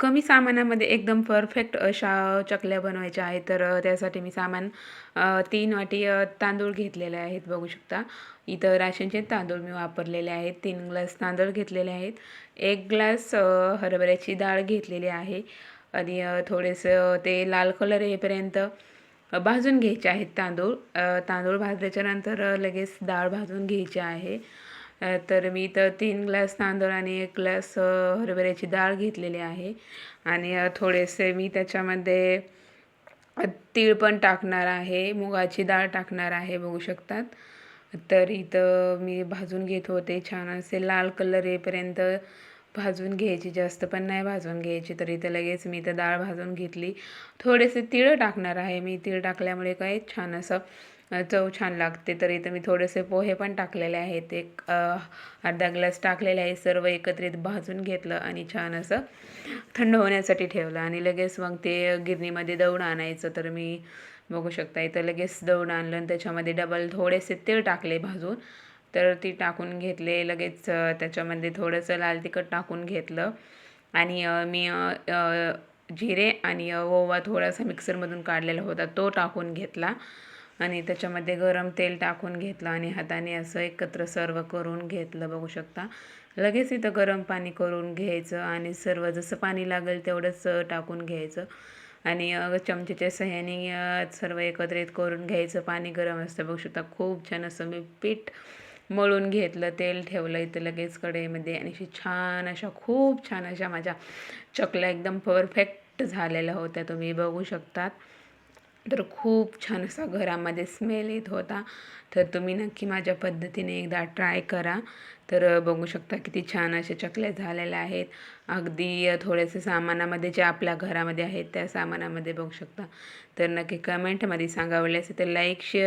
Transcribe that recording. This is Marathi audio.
कमी सामानामध्ये एकदम परफेक्ट अशा चकल्या बनवायच्या आहेत. तर त्यासाठी मी सामान तीन वाटी तांदूळ घेतलेले आहेत बघू शकता. इथं राशनचे तांदूळ मी वापरलेले आहेत. तीन ग्लास तांदूळ घेतलेले आहेत. एक ग्लास हरभऱ्याची डाळ घेतलेली आहे. आणि थोडेसं ते लाल कलर येईपर्यंत भाजून घ्यायचे आहेत तांदूळ. तांदूळ भाजल्याच्यानंतर लगेच डाळ भाजून घ्यायची आहे. तर मी इथं तीन ग्लास तांदूळ आणि एक ग्लास हरभऱ्याची डाळ घेतलेली आहे. आणि थोडेसे मी त्याच्यामध्ये तीळ पण टाकणार आहे. मुगाची डाळ टाकणार आहे बघू शकतात. तर इथं मी भाजून घेत होते छान असे लाल कलर येईपर्यंत भाजून घ्यायची. जास्त पण नाही भाजून घ्यायची तर इथं लगेच मी इथं डाळ भाजून घेतली. थोडेसे तीळ टाकणार आहे मी. तीळ टाकल्यामुळे काय छान असं चव छान लागते. तर इथं मी थोडेसे पोहे पण टाकलेले आहेत. एक अर्धा ग्लास टाकलेले आहे. सर्व एकत्रित भाजून घेतलं आणि छान असं थंड होण्यासाठी ठेवलं. आणि लगेच मग ते गिरणीमध्ये दळून आणायचं. तर मी बघू शकता इथं लगेच दळून आणलं आणि त्याच्यामध्ये डबल थोडेसे तेल टाकले भाजून. तर ती टाकून घेतले. लगेच त्याच्यामध्ये थोडंसं लाल तिखट टाकून घेतलं. आणि मी जिरे आणि ओवा थोडासा मिक्सरमधून काढलेला होता. तो टाकून घेतला. आणि त्याच्यामध्ये गरम तेल टाकून घेतलं आणि हाताने असं एकत्र सर्व करून घेतलं बघू शकता. लगेच इथं गरम पाणी करून घ्यायचं आणि सर्व जसं पाणी लागेल तेवढंच टाकून घ्यायचं. आणि चमच्याच्या चमचेच्या सर्व एकत्रित करून घ्यायचं. पाणी गरम असतं बघू शकता. खूप छान असं मी पीठ मळून घेतलं तेल ठेवलं इथं लगेच कढईमध्ये. आणि अशी छान अशा खूप छान अशा माझ्या चकल्या एकदम परफेक्ट झालेल्या होत्या तुम्ही बघू शकतात. तर खूप छान असा घरामध्ये स्मेल येत होता. तर तुम्ही नक्की माझ्या पद्धतीने एकदा ट्राय करा. तर बघू शकता किती छान असे चकल्या झालेल्या आहेत. अगदी थोडेसे सामानामध्ये जे आपल्या घरामध्ये आहेत त्या सामानामध्ये बघू शकता. तर नक्की कमेंटमध्ये सांगावले असेल तर लाईक शेअर